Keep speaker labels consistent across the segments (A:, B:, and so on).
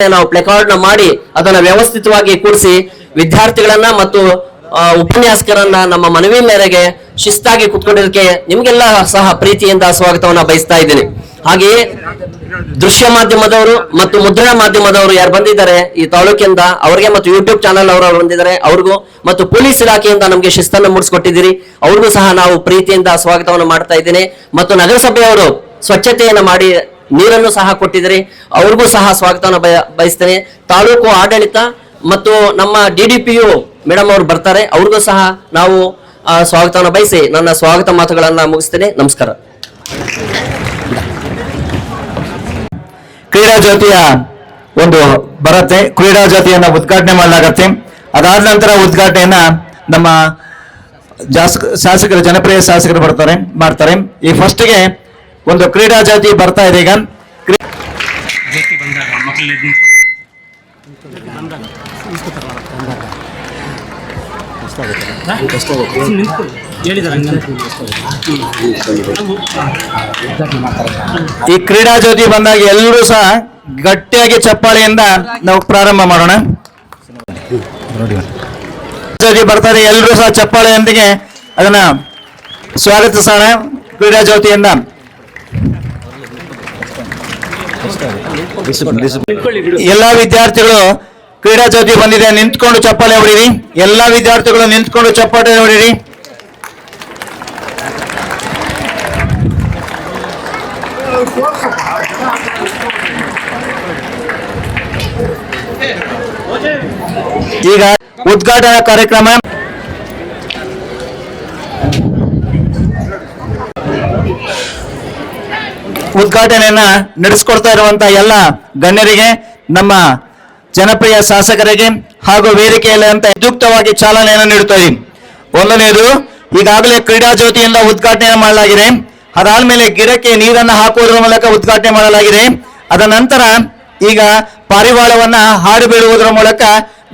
A: ನಾವು ಪ್ಲೆಕಾರ್ಡ್ನ ಮಾಡಿ ಅದನ್ನ ವ್ಯವಸ್ಥಿತವಾಗಿ ಕೂಡಿಸಿ ವಿದ್ಯಾರ್ಥಿಗಳನ್ನ ಮತ್ತು ಉಪನ್ಯಾಸಕರನ್ನ ನಮ್ಮ ಮನವಿ ಮೇರೆಗೆ ಶಿಸ್ತಾಗಿ ಕುತ್ಕೊಂಡಿದ್ದಕ್ಕೆ ನಿಮ್ಗೆಲ್ಲ ಸಹ ಪ್ರೀತಿಯಿಂದ ಸ್ವಾಗತವನ್ನ ಬಯಸ್ತಾ ಇದ್ದೀನಿ. ಹಾಗೆಯೇ ದೃಶ್ಯ ಮಾಧ್ಯಮದವರು ಮತ್ತು ಮುದ್ರಣ ಮಾಧ್ಯಮದವರು ಯಾರು ಬಂದಿದ್ದಾರೆ ಈ ತಾಲೂಕಿಂದ ಅವರಿಗೆ ಮತ್ತು ಯೂಟ್ಯೂಬ್ ಚಾನಲ್ ಅವರು ಬಂದಿದ್ದಾರೆ, ಅವ್ರಿಗೂ ಮತ್ತು ಪೊಲೀಸ್ ಇಲಾಖೆಯಿಂದ ನಮಗೆ ಶಿಸ್ತನ್ನು ಮೂಡಿಸ್ಕೊಟ್ಟಿದ್ದೀರಿ. ಅವ್ರಿಗೂ ಸಹ ನಾವು ಪ್ರೀತಿಯಿಂದ ಸ್ವಾಗತವನ್ನು ಮಾಡ್ತಾ ಇದ್ದೀನಿ. ಮತ್ತು ನಗರಸಭೆಯವರು ಸ್ವಚ್ಛತೆಯನ್ನು ಮಾಡಿ ನೀರನ್ನು ಸಹ ಕೊಟ್ಟಿದ್ರಿ ಅವ್ರಿಗೂ ಸಹ ಸ್ವಾಗತವನ್ನು ಬಯ ಬಯಸ್ತೇನೆ. ತಾಲೂಕು ಆಡಳಿತ ಮತ್ತು ನಮ್ಮ D D P U madam ಅವರು ಬರ್ತಾರೆ. ಅವ್ರಿಗೂ ಸಹ ನಾವು ಸ್ವಾಗತವನ್ನು ಬಯಸಿ ನನ್ನ ಸ್ವಾಗತ ಮಾತುಗಳನ್ನ ಮುಗಿಸ್ತೇನೆ. ನಮಸ್ಕಾರ.
B: ಕ್ರೀಡಾ ಜ್ಯೋತಿಯ ಒಂದು ಬರುತ್ತೆ ಕ್ರೀಡಾ ಜ್ಯೋತಿಯನ್ನ ಉದ್ಘಾಟನೆ ಮಾಡಲಾಗತ್ತೆ. ಅದಾದ ನಂತರ ಉದ್ಘಾಟನೆಯನ್ನ ನಮ್ಮ ಶಾಸಕರು, ಜನಪ್ರಿಯ ಶಾಸಕರು ಬರ್ತಾರೆ ಮಾಡ್ತಾರೆ. ಈ ಫಸ್ಟ್ಗೆ ಒಂದು ಕ್ರೀಡಾ ಜಾತಿ ಬರ್ತಾ ಇದೆ ಈಗ. ಈ ಕ್ರೀಡಾ ಜ್ಯೋತಿ ಬಂದಾಗ ಎಲ್ಲರೂ ಸಹ ಗಟ್ಟಿಯಾಗಿ ಚಪ್ಪಾಳೆಯಿಂದ ನಾವು ಪ್ರಾರಂಭ ಮಾಡೋಣ. ಜ್ಯೋತಿ ಬರ್ತಾರೆ ಎಲ್ಲರೂ ಸಹ ಚಪ್ಪಾಳೆಯೊಂದಿಗೆ ಅದನ್ನ ಸ್ವಾಗತಿಸೋಣ. ಕ್ರೀಡಾ ಜ್ಯೋತಿಯಿಂದ ಎಲ್ಲಾ ವಿದ್ಯಾರ್ಥಿಗಳು ಕ್ರೀಡಾ ಜ್ಯೋತಿ ಬಂದಿದೆ, ನಿಂತ್ಕೊಂಡು ಚಪ್ಪಾಳೆ ಹೊಡೀರಿ. ಎಲ್ಲಾ ವಿದ್ಯಾರ್ಥಿಗಳು ನಿಂತ್ಕೊಂಡು ಚಪ್ಪಾಳೆ ಹೊಡೀರಿ. ಈಗ ಉದ್ಘಾಟನಾ ಕಾರ್ಯಕ್ರಮ. ಉದ್ಘಾಟನೆಯನ್ನ ನಡೆಸಿಕೊಡ್ತಾ ಇರುವಂತ ಎಲ್ಲ ಗಣ್ಯರಿಗೆ, ನಮ್ಮ ಜನಪ್ರಿಯ ಶಾಸಕರಿಗೆ ಹಾಗೂ ವೇದಿಕೆಯಲ್ಲಿ ಅಂತ ಯುಕ್ತವಾಗಿ ಚಾಲನೆಯನ್ನು ನೀಡುತ್ತಾ ಒಂದನೆಯದು, ಈಗಾಗಲೇ ಕ್ರೀಡಾ ಜ್ಯೋತಿಯಿಂದ ಉದ್ಘಾಟನೆ ಮಾಡಲಾಗಿದೆ. ಅದಾದ್ಮೇಲೆ ಗಿಡಕ್ಕೆ ನೀರನ್ನು ಹಾಕುವುದರ ಮೂಲಕ ಉದ್ಘಾಟನೆ ಮಾಡಲಾಗಿದೆ. ಅದ ನಂತರ ಈಗ ಪಾರಿವಾಳವನ್ನ ಹಾಡು ಬೀಳುವುದರ ಮೂಲಕ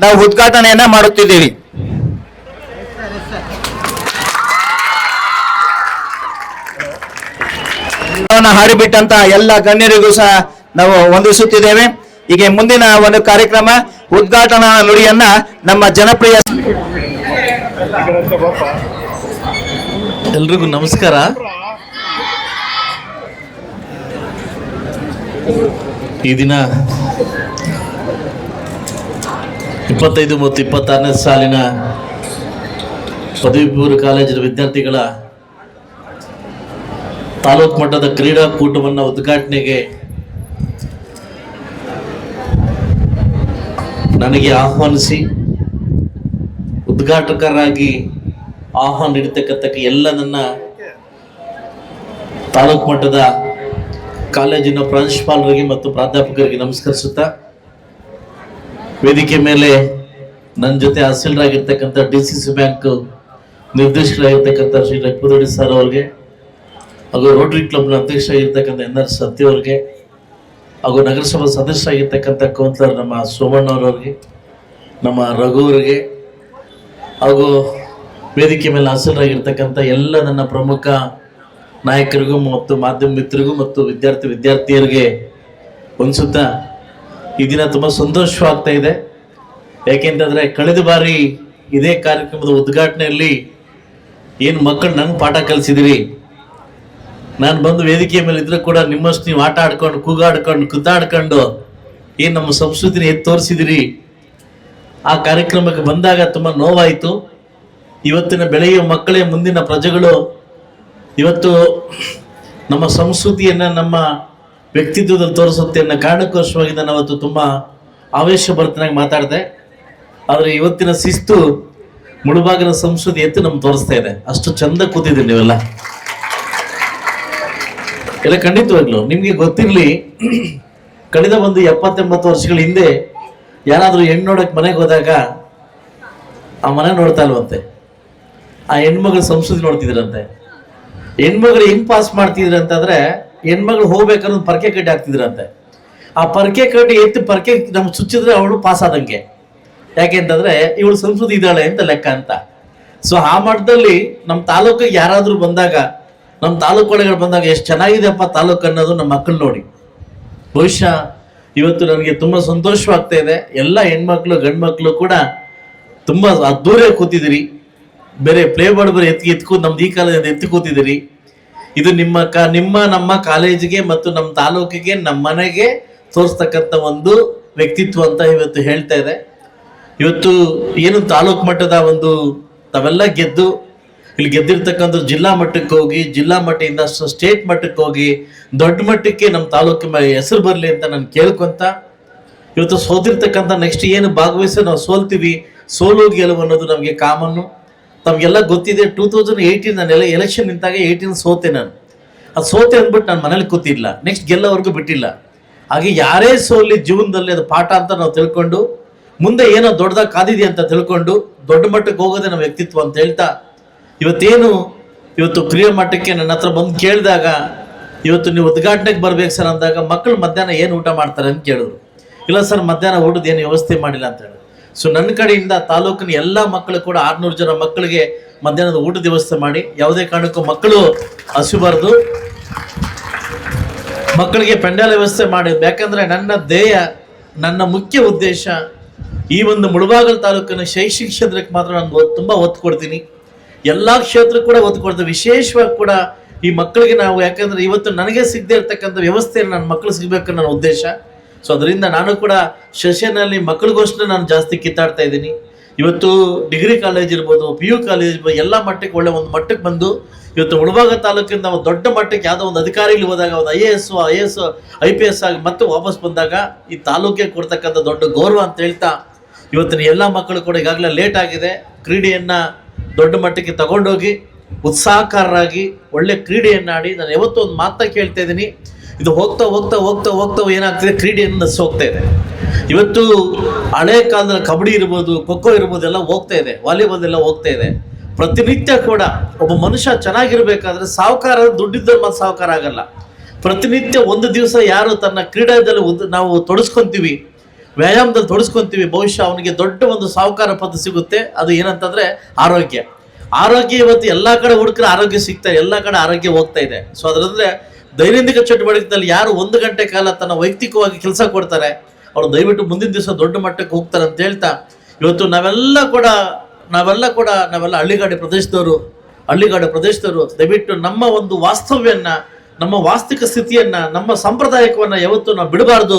B: ನಾವು ಉದ್ಘಾಟನೆಯನ್ನ ಮಾಡುತ್ತಿದ್ದೀವಿ. ಹಾಡಿಬಿಟ್ಟಂತ ಎಲ್ಲ ಗಣ್ಯರಿಗೂ ಸಹ ನಾವು ವಂದಿಸುತ್ತಿದ್ದೇವೆ. ಈಗ ಮುಂದಿನ ಒಂದು ಕಾರ್ಯಕ್ರಮ, ಉದ್ಘಾಟನಾ ನುಡಿಯನ್ನ ನಮ್ಮ ಜನಪ್ರಿಯ
C: ಎಲ್ರಿಗೂ ನಮಸ್ಕಾರ. ಈ ದಿನ ಇಪ್ಪತ್ತೈದು ಮತ್ತು ಇಪ್ಪತ್ತಾರನೇ ಸಾಲಿನ ಪದವಿ ಕಾಲೇಜಿನ ವಿದ್ಯಾರ್ಥಿಗಳ ತಾಲೂಕು ಮಟ್ಟದ ಕ್ರೀಡಾಕೂಟವನ್ನು ಉದ್ಘಾಟನೆಗೆ ನನಗೆ ಆಹ್ವಾನಿಸಿ ಉದ್ಘಾಟಕರಾಗಿ ಆಹ್ವಾನ ನೀಡತಕ್ಕಂಥ ಎಲ್ಲ ನನ್ನ ತಾಲೂಕು ಮಟ್ಟದ ಕಾಲೇಜಿನ ಪ್ರಾಂಶುಪಾಲರಿಗೆ ಮತ್ತು ಪ್ರಾಧ್ಯಾಪಕರಿಗೆ ನಮಸ್ಕರಿಸುತ್ತಾ, ವೇದಿಕೆ ಮೇಲೆ ನನ್ನ ಜೊತೆ ಹಸೀಲ್ರಾಗಿರ್ತಕ್ಕಂಥ ಡಿ ಸಿ ಸಿ ಬ್ಯಾಂಕ್ ನಿರ್ದೇಶಕರಾಗಿರ್ತಕ್ಕಂಥ ಶ್ರೀ ಲಕ್ಷ್ಮೀರೆಡ್ಡಿ ಸರ್ ಅವ್ರಿಗೆ ಹಾಗೂ ರೋಟರಿ ಕ್ಲಬ್ನ ಅಧ್ಯಕ್ಷರಾಗಿರ್ತಕ್ಕಂಥ ಎನ್ ಆರ್ ಸತ್ಯ ಅವ್ರಿಗೆ, ಹಾಗೂ ನಗರಸಭಾ ಸದಸ್ಯರಾಗಿರ್ತಕ್ಕಂಥ ಕೌನ್ಸಿಲರ್ ನಮ್ಮ ಸೋಮಣ್ಣವ್ರವ್ರಿಗೆ ನಮ್ಮ ರಘು ಅವರಿಗೆ, ಹಾಗೂ ವೇದಿಕೆ ಮೇಲೆ ಹಾಸನರಾಗಿರ್ತಕ್ಕಂಥ ಎಲ್ಲ ನನ್ನ ಪ್ರಮುಖ ನಾಯಕರಿಗೂ ಮತ್ತು ಮಾಧ್ಯಮ ಮಿತ್ರರಿಗೂ ಮತ್ತು ವಿದ್ಯಾರ್ಥಿ ವಿದ್ಯಾರ್ಥಿಯರಿಗೆ ಒಂದ್ಸುತ್ತ ಈ ದಿನ ತುಂಬ ಸಂತೋಷವಾಗ್ತಾ ಇದೆ. ಯಾಕೆಂತಂದರೆ ಕಳೆದ ಬಾರಿ ಇದೇ ಕಾರ್ಯಕ್ರಮದ ಉದ್ಘಾಟನೆಯಲ್ಲಿ ಏನು ಮಕ್ಕಳು ನಂಗೆ ಪಾಠ ಕಲಿಸಿದಿರಿ ನಾನು ಬಂದು ವೇದಿಕೆಯ ಮೇಲೆ ಇದ್ರೂ ಕೂಡ ನಿಮ್ಮಷ್ಟು ನೀವು ಆಟ ಆಡ್ಕೊಂಡು ಕೂಗಾಡ್ಕೊಂಡು ಕುದ್ದಾಡ್ಕೊಂಡು ಏನು ನಮ್ಮ ಸಂಸ್ಕೃತಿನ ಎತ್ತಿ ತೋರಿಸಿದಿರಿ? ಆ ಕಾರ್ಯಕ್ರಮಕ್ಕೆ ಬಂದಾಗ ತುಂಬ ನೋವಾಯಿತು. ಇವತ್ತಿನ ಬೆಳೆಯುವ ಮಕ್ಕಳೇ, ಮುಂದಿನ ಪ್ರಜೆಗಳು, ಇವತ್ತು ನಮ್ಮ ಸಂಸ್ಕೃತಿಯನ್ನು, ನಮ್ಮ ವ್ಯಕ್ತಿತ್ವದಲ್ಲಿ ತೋರಿಸುತ್ತೆ ಅನ್ನೋ ಕಾರಣಕ್ಕೋಸ್ಕರವಾಗಿ ನಾನು ಅವತ್ತು ತುಂಬ ಆವೇಶಭರಿತನಾಗಿ ಮಾತಾಡಿದೆ. ಆದರೆ ಇವತ್ತಿನ ಶಿಸ್ತು ಮುಳುಬಾಗಿನ ಸಂಸ್ಕೃತಿ ಎತ್ತು ನಮ್ಗೆ ತೋರಿಸ್ತಾ ಇದೆ. ಅಷ್ಟು ಚಂದ ಕೂತಿದ್ದೀನಿ ನೀವೆಲ್ಲ. ಎಲ್ಲ ಖಂಡಿತವಾಗ್ಲು. ನಿಮಗೆ ಗೊತ್ತಿರಲಿ, ಕಳೆದ ಒಂದು ಎಪ್ಪತ್ತೆಂಬತ್ತು ವರ್ಷಗಳ ಹಿಂದೆ ಯಾರಾದರೂ ಹೆಣ್ಣು ನೋಡಕ್ಕೆ ಮನೆಗೆ ಹೋದಾಗ ಆ ಮನೆ ನೋಡ್ತಾ ಇಲ್ವಂತೆ. ಆ ಹೆಣ್ಮಗಳ ಸಂಸ್ಕೃತಿ ನೋಡ್ತಿದ್ರಂತೆ. ಹೆಣ್ಮಗಳು ಹೆಂಗ್ ಪಾಸ್ ಮಾಡ್ತಿದ್ರು ಅಂತಂದ್ರೆ ಹೆಣ್ಮಗಳು ಹೋಗ್ಬೇಕಾದ್ರೆ ಪರ್ಕೆ ಕಡ್ಡಿ ಹಾಕ್ತಿದ್ರಂತೆ. ಆ ಪರಕೆ ಕಡ್ಡಿ ಎತ್ತಿ ಪರ್ಕೆ ನಮ್ಗೆ ಚುಚ್ಚಿದ್ರೆ ಅವಳು ಪಾಸ್ ಆದಂಗೆ. ಯಾಕೆ ಅಂತಂದ್ರೆ, ಇವಳು ಸಂಸ್ಕೃತಿ ಇದ್ದಾಳೆ ಅಂತ ಲೆಕ್ಕ ಅಂತ. ಸೊ ಆ ಮಟ್ಟದಲ್ಲಿ ನಮ್ಮ ತಾಲೂಕಿಗೆ ಯಾರಾದರೂ ಬಂದಾಗ ನಮ್ಮ ತಾಲೂಕು ಒಳಗಡೆ ಬಂದಾಗ ಎಷ್ಟು ಚೆನ್ನಾಗಿದೆಪ್ಪ ತಾಲೂಕು ಅನ್ನೋದು ನಮ್ಮ ಮಕ್ಕಳು ನೋಡಿ. ಬಹುಶಃ ಇವತ್ತು ನನಗೆ ತುಂಬ ಸಂತೋಷವಾಗ್ತಾ ಇದೆ. ಎಲ್ಲ ಹೆಣ್ಮಕ್ಳು, ಗಂಡ್ಮಕ್ಳು ಕೂಡ ತುಂಬ ದೂರ ಕೂತಿದ್ದೀರಿ. ಬೇರೆ ಪ್ಲೇ ಬೋರ್ಡ್ ಬೇರೆ ಎತ್ತಿ, ಎತ್ಕೂ, ನಮ್ದು ಈ ಕಾಲದಿಂದ ಎತ್ತಿ ಕೂತಿದ್ದೀರಿ. ಇದು ನಿಮ್ಮ ಕ, ನಿಮ್ಮ, ನಮ್ಮ ಕಾಲೇಜಿಗೆ ಮತ್ತು ನಮ್ಮ ತಾಲೂಕಿಗೆ ನಮ್ಮ ಮನೆಗೆ ತೋರಿಸ್ತಕ್ಕಂಥ ಒಂದು ವ್ಯಕ್ತಿತ್ವ ಅಂತ ಇವತ್ತು ಹೇಳ್ತಾ ಇದೆ. ಇವತ್ತು ಏನು ತಾಲೂಕು ಮಟ್ಟದ ಒಂದು ತಾವೆಲ್ಲ ಗೆದ್ದು ಇಲ್ಲಿ ಗೆದ್ದಿರ್ತಕ್ಕಂಥ ಜಿಲ್ಲಾ ಮಟ್ಟಕ್ಕೆ ಹೋಗಿ, ಜಿಲ್ಲಾ ಮಟ್ಟದಿಂದ ಸ್ಟೇಟ್ ಮಟ್ಟಕ್ಕೆ ಹೋಗಿ, ದೊಡ್ಡ ಮಟ್ಟಕ್ಕೆ ನಮ್ಮ ತಾಲೂಕಿನ ಹೆಸರು ಬರಲಿ ಅಂತ ನಾನು ಕೇಳ್ಕೊಂತ ಇವತ್ತು ಸೋತಿರ್ತಕ್ಕಂಥ ನೆಕ್ಸ್ಟ್ ಏನು ಭಾಗವಹಿಸಿ ನಾವು ಸೋಲ್ತೀವಿ, ಸೋಲು ಗೆಲುವು ಅನ್ನೋದು ನಮಗೆ ಕಾಮನ್ನು. ತಮಗೆಲ್ಲ ಗೊತ್ತಿದೆ ಟೂ ತೌಸಂಡ್ ಏಯ್ಟೀನ್ ನಾನು ಎಲ್ಲ ಎಲೆಕ್ಷನ್ ನಿಂತಾಗ ಏಯ್ಟೀನ್ ಸೋತೆ ನಾನು. ಅದು ಸೋತೆ ಅಂದ್ಬಿಟ್ಟು ನಾನು ಮನೇಲಿ ಕೂತಿಲ್ಲ ನೆಕ್ಸ್ಟ್ ಗೆಲ್ಲೋವರೆಗೂ ಬಿಟ್ಟಿಲ್ಲ. ಹಾಗೆ ಯಾರೇ ಸೋಲಿ ಜೀವನದಲ್ಲಿ ಅದು ಪಾಠ ಅಂತ ನಾವು ತಿಳ್ಕೊಂಡು, ಮುಂದೆ ಏನೋ ದೊಡ್ಡದಾಗ ಕಾದಿದೆ ಅಂತ ತಿಳ್ಕೊಂಡು ದೊಡ್ಡ ಮಟ್ಟಕ್ಕೆ ಹೋಗೋದೇ ನಮ್ಮ ವ್ಯಕ್ತಿತ್ವ ಅಂತ ಹೇಳ್ತಾ ಇವತ್ತೇನು ಇವತ್ತು ಪ್ರಿಯ ಮಟ್ಟಕ್ಕೆ ನನ್ನ ಹತ್ರ ಬಂದು ಕೇಳಿದಾಗ ಇವತ್ತು ನೀವು ಉದ್ಘಾಟನೆಗೆ ಬರ್ಬೇಕು ಸರ್ ಅಂದಾಗ ಮಕ್ಕಳು ಮಧ್ಯಾಹ್ನ ಏನು ಊಟ ಮಾಡ್ತಾರೆ ಅಂತ ಕೇಳಿದ್ರು. ಇಲ್ಲ ಸರ್, ಮಧ್ಯಾಹ್ನ ಊಟದ ಏನು ವ್ಯವಸ್ಥೆ ಮಾಡಿಲ್ಲ ಅಂತ ಹೇಳಿದ್ರು. ಸೊ ನನ್ನ ಕಡೆಯಿಂದ ತಾಲೂಕಿನ ಎಲ್ಲ ಮಕ್ಕಳು ಕೂಡ ಆರ್ನೂರು ಜನ ಮಕ್ಕಳಿಗೆ ಮಧ್ಯಾಹ್ನದ ಊಟದ ವ್ಯವಸ್ಥೆ ಮಾಡಿ, ಯಾವುದೇ ಕಾರಣಕ್ಕೂ ಮಕ್ಕಳು ಹಸಿಬಾರ್ದು. ಮಕ್ಕಳಿಗೆ ಪೆಂಡಾಲ ವ್ಯವಸ್ಥೆ ಮಾಡಿದ್ರು. ಯಾಕಂದರೆ ನನ್ನ ಧ್ಯೇಯ, ನನ್ನ ಮುಖ್ಯ ಉದ್ದೇಶ ಈ ಒಂದು ಮುಳಬಾಗಲ್ ತಾಲೂಕಿನ ಶೈಕ್ಷಣಿಕ ಕ್ಷೇತ್ರಕ್ಕೆ ಮಾತ್ರ ನಾನು ತುಂಬಾ ಒತ್ತು ಕೊಡ್ತೀನಿ. ಎಲ್ಲಾ ಕ್ಷೇತ್ರಕ್ಕೂ ಕೂಡ ಒತ್ತು ಕೊಡ್ತೇವೆ ವಿಶೇಷವಾಗಿ ಕೂಡ ಈ ಮಕ್ಕಳಿಗೆ ನಾವು, ಯಾಕಂದ್ರೆ ಇವತ್ತು ನನಗೆ ಸಿಗದೆ ಇರ್ತಕ್ಕಂಥ ವ್ಯವಸ್ಥೆಯನ್ನು ನನ್ನ ಮಕ್ಕಳು ಸಿಗಬೇಕು ನನ್ನ ಉದ್ದೇಶ. ಸೊ ಅದರಿಂದ ನಾನು ಕೂಡ ಸೆಷನಲ್ಲಿ ಮಕ್ಕಳಿಗೋಸ್ಕರ ನಾನು ಜಾಸ್ತಿ ಕಿತ್ತಾಡ್ತಾ ಇದ್ದೀನಿ. ಇವತ್ತು ಡಿಗ್ರಿ ಕಾಲೇಜ್ ಇರ್ಬೋದು, ಪಿ ಯು ಕಾಲೇಜ್ ಇರ್ಬೋದು, ಎಲ್ಲ ಮಟ್ಟಕ್ಕೆ ಒಳ್ಳೆ ಒಂದು ಮಟ್ಟಕ್ಕೆ ಬಂದು, ಇವತ್ತು ಮುಳಬಾಗ ತಾಲೂಕಿಂದ ಒಂದು ದೊಡ್ಡ ಮಟ್ಟಕ್ಕೆ ಯಾವುದೋ ಒಂದು ಅಧಿಕಾರಿಗಳು ಹೋದಾಗ, ಒಂದು I A S, I A S, I P S ಆಗಿ ಮತ್ತೆ ವಾಪಸ್ ಬಂದಾಗ, ಈ ತಾಲೂಕಿಗೆ ಕೊಡ್ತಕ್ಕಂಥ ದೊಡ್ಡ ಗೌರವ ಅಂತ ಹೇಳ್ತಾ, ಇವತ್ತಿನ ಎಲ್ಲ ಮಕ್ಕಳು ಕೂಡ ಈಗಾಗಲೇ ಲೇಟ್ ಆಗಿದೆ. ಕ್ರೀಡೆಯನ್ನ ದೊಡ್ಡ ಮಟ್ಟಕ್ಕೆ ತಗೊಂಡೋಗಿ ಉತ್ಸಾಹಕಾರರಾಗಿ ಒಳ್ಳೆ ಕ್ರೀಡೆಯನ್ನಾಡಿ ನಾನು ಯಾವತ್ತೂ ಒಂದು ಮಾತಾ ಕೇಳ್ತಾ ಇದ್ದೀನಿ. ಇದು ಹೋಗ್ತಾ ಹೋಗ್ತಾ ಹೋಗ್ತಾ ಹೋಗ್ತಾ ಏನಾಗ್ತಿದೆ? ಕ್ರೀಡೆಯನ್ನು ನಸ್ ಹೋಗ್ತಾ ಇದೆ. ಇವತ್ತು ಹಳೆ ಕಾಲದಲ್ಲಿ ಕಬಡ್ಡಿ ಇರ್ಬೋದು ಖೋಖೋ ಇರ್ಬೋದು ಎಲ್ಲ ಹೋಗ್ತಾ ಇದೆ. ವಾಲಿಬಾಲ್ ಎಲ್ಲ ಹೋಗ್ತಾ ಇದೆ. ಪ್ರತಿನಿತ್ಯ ಕೂಡ ಒಬ್ಬ ಮನುಷ್ಯ ಚೆನ್ನಾಗಿರ್ಬೇಕಾದ್ರೆ ಸಾಹುಕಾರ ದುಡ್ಡಿದ್ದರೆ ಮತ್ತೆ ಸಾಹುಕಾರ ಆಗಲ್ಲ. ಪ್ರತಿನಿತ್ಯ ಒಂದು ದಿವಸ ಯಾರು ತನ್ನ ಕ್ರೀಡಾದಲ್ಲಿ ಒಂದು ನಾವು ತೊಡಸ್ಕೊಂತೀವಿ ವ್ಯಾಯಾಮದಲ್ಲಿ ತೊಡಸ್ಕೊಂತೀವಿ. ಬಹುಶಃ ಅವನಿಗೆ ದೊಡ್ಡ ಒಂದು ಸಾಹುಕಾರ ಪದ ಸಿಗುತ್ತೆ. ಅದು ಏನಂತಂದ್ರೆ ಆರೋಗ್ಯ. ಆರೋಗ್ಯ ಇವತ್ತು ಎಲ್ಲ ಕಡೆ ಹುಡುಕ್ರೆ ಆರೋಗ್ಯ ಸಿಗ್ತಾ ಇದೆ ಎಲ್ಲ ಕಡೆ ಆರೋಗ್ಯ ಹೋಗ್ತಾ ಇದೆ. ಸೊ ಅದರಂದ್ರೆ ದೈನಂದಿನ ಚಟುವಟಿಕೆಯಲ್ಲಿ ಯಾರು ಒಂದು ಗಂಟೆ ಕಾಲ ತನ್ನ ವೈಯಕ್ತಿಕವಾಗಿ ಕೆಲಸ ಕೊಡ್ತಾರೆ, ಅವರು ದಯವಿಟ್ಟು ಮುಂದಿನ ದಿವಸ ದೊಡ್ಡ ಮಟ್ಟಕ್ಕೆ ಹೋಗ್ತಾರೆ ಅಂತ ಹೇಳ್ತಾ, ಇವತ್ತು ನಾವೆಲ್ಲ ಕೂಡ ನಾವೆಲ್ಲ ಕೂಡ, ನಾವೆಲ್ಲ ಹಳ್ಳಿಗಾಡಿ ಪ್ರದೇಶದವರು, ಹಳ್ಳಿಗಾಡು ಪ್ರದೇಶದವರು, ದಯವಿಟ್ಟು ನಮ್ಮ ಒಂದು ವಾಸ್ತವ್ಯನ್ನ, ನಮ್ಮ ವಾಸ್ತವಿಕ ಸ್ಥಿತಿಯನ್ನ, ನಮ್ಮ ಸಂಪ್ರದಾಯಕವನ್ನ ಯಾವತ್ತೂ ನಾವು ಬಿಡಬಾರ್ದು.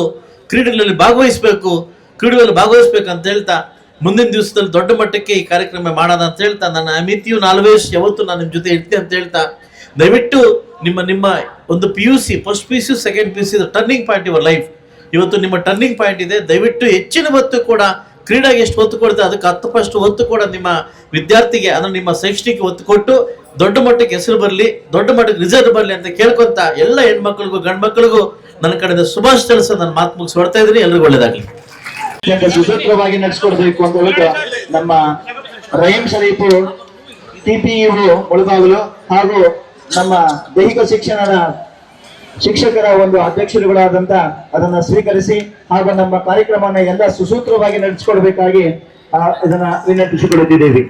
C: ಕ್ರೀಡೆಗಳಲ್ಲಿ ಭಾಗವಹಿಸಬೇಕು, ಕ್ರೀಡೆಯಲ್ಲಿ ಭಾಗವಹಿಸ್ಬೇಕು ಅಂತ ಹೇಳ್ತಾ ಮುಂದಿನ ದಿವಸದಲ್ಲಿ ದೊಡ್ಡ ಮಟ್ಟಕ್ಕೆ ಈ ಕಾರ್ಯಕ್ರಮ ಮಾಡೋಣ ಅಂತ ಹೇಳ್ತಾ, ನನ್ನ ಅಮಿತಿಯು ನಾಲ್ವೇಶ್ ಯಾವತ್ತು ನಾನು ನಿಮ್ಮ ಜೊತೆ ಇರ್ತೀನಿ ಅಂತ ಹೇಳ್ತಾ, ದಯವಿಟ್ಟು ನಿಮ್ಮ ನಿಮ್ಮ ಒಂದು P U C first P U C second P U C turning point your life ಇವತ್ತು ನಿಮ್ಮ ಟರ್ನಿಂಗ್ ಪಾಯಿಂಟ್ ಇದೆ, ದಯವಿಟ್ಟು ಹೆಚ್ಚಿನ ಹೊತ್ತು ಕೂಡ, ಕ್ರೀಡೆಗೆ ಎಷ್ಟು ಒತ್ತು ಕೊಡುತ್ತೆ ಅದಕ್ಕೆ ಹತ್ತು ಪಷ್ಟು ಒತ್ತು ಕೂಡ ನಿಮ್ಮ ವಿದ್ಯಾರ್ಥಿಗೆ, ಅಂದ್ರೆ ನಿಮ್ಮ ಶೈಕ್ಷಣಿಕ ಒತ್ತು ಕೊಟ್ಟು, ದೊಡ್ಡ ಮಟ್ಟಕ್ಕೆ ಹೆಸರು ಬರಲಿ, ದೊಡ್ಡ ಮಟ್ಟಕ್ಕೆ ರಿಸಲ್ಟ್ ಬರಲಿ ಅಂತ ಕೇಳ್ಕೊಂತ, ಎಲ್ಲ ಹೆಣ್ಮಕ್ಳಿಗೂ ಗಂಡ್ ಮಕ್ಳಿಗೂ ನನ್ನ ಕಡೆಯಿಂದ ಶುಭಾಶ್ ತಿಳಿಸ ನನ್ನ ಮಾತು ಮುಗಿಸಿ ಹೊಡ್ತಾ ಇದ್ರಿ ಎಲ್ರಿಗೂ ಒಳ್ಳೇದಾಗ್ಲಿ.
B: ಸುಸೂತ್ರವಾಗಿ ನಡೆಸ್ಕೊಡ್ಬೇಕು ಅಂತ ಹೇಳಿದ್ರೆ ನಮ್ಮ ರಹೀಂ ಶರೀಫು ಟಿಪಿಯು ಒಳಗಾಗಲು ಹಾಗೂ ನಮ್ಮ ದೈಹಿಕ ಶಿಕ್ಷಣದ ಶಿಕ್ಷಕರ ಒಂದು ಅಧ್ಯಕ್ಷರುಗಳಾದಂತ ಅದನ್ನ ಸ್ವೀಕರಿಸಿ ಹಾಗೂ ನಮ್ಮ ಕಾರ್ಯಕ್ರಮನ ಎಲ್ಲ ಸುಸೂತ್ರವಾಗಿ ನಡೆಸಿಕೊಡ್ಬೇಕಾಗಿ ಇದನ್ನ ವಿನಂತಿಸಿಕೊಳ್ಳುತ್ತಿದ್ದೇವೆ.